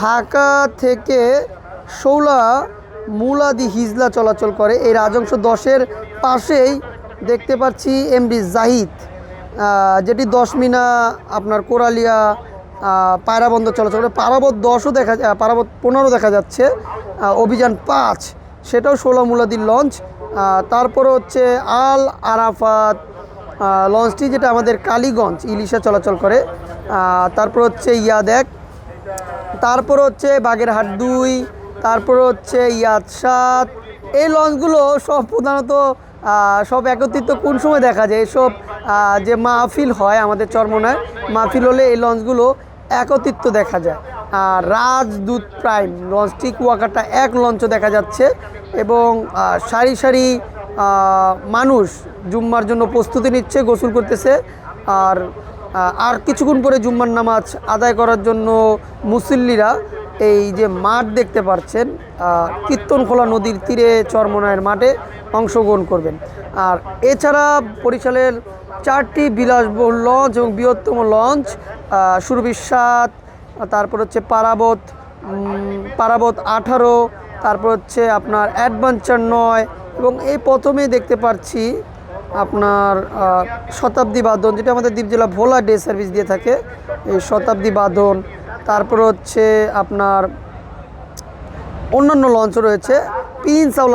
ঢাকা থেকে শৌলা মুলাদি হিজলা চলাচল করে। এই রাজংশ দশের পাশেই দেখতে পাচ্ছি এমডি জাহিদ যেটি দশ মিনা আপনার কোরালিয়া আহ, পায়রাবন্ধ চলাচল করে। পারাবত দশও দেখা পারাবত পনেরো দেখা যাচ্ছে অভিযান পাঁচ সেটাও ষোলো মুলাদির লঞ্চ। তারপরে হচ্ছে আল আরাফাত লঞ্চটি যেটা আমাদের কালীগঞ্জ ইলিশা চলাচল করে। তারপর হচ্ছে ইয়াদেক তারপর হচ্ছে বাগেরহাট দুই, তারপর হচ্ছে ইয়াদ সাত। এই লঞ্চগুলো সব প্রধানত সব একত্রিত কোন সময় দেখা যায়? এসব যে মাহফিল হয় আমাদের চরমনায়, মাহফিল হলে এই লঞ্চগুলো একত্রিত দেখা যায়। আর রাজদূত প্রাইম লঞ্চটি কুয়াকাটা এক লঞ্চও দেখা যাচ্ছে এবং সারি সারি মানুষ জুম্মার জন্য প্রস্তুতি নিচ্ছে, গোসল করতেছে। আর আর কিছুক্ষণ পরে জুম্মার নামাজ আদায় করার জন্য মুসল্লিরা এই যে মাঠ দেখতে পাচ্ছেন কীর্তনখোলা নদীর তীরে চরমনায়ের মাঠে অংশগ্রহণ করবেন। আর এছাড়া বরিশালের চারটি বিলাসবহুল লঞ্চ এবং বৃহত্তম লঞ্চ সুরবিশ্বাত তারপর হচ্ছে পারাবত পারাবত আঠারো, তারপর হচ্ছে আপনার অ্যাডভেঞ্চার নয় এবং এই প্রথমেই দেখতে পাচ্ছি আপনার শতাব্দী বাঁধন যেটা আমাদের দ্বীপ জেলা ভোলা ডে সার্ভিস দিয়ে থাকে, এই শতাব্দী বাদন, তারপর হচ্ছে আপনার অন্যান্য লঞ্চ রয়েছে, পিন শাহ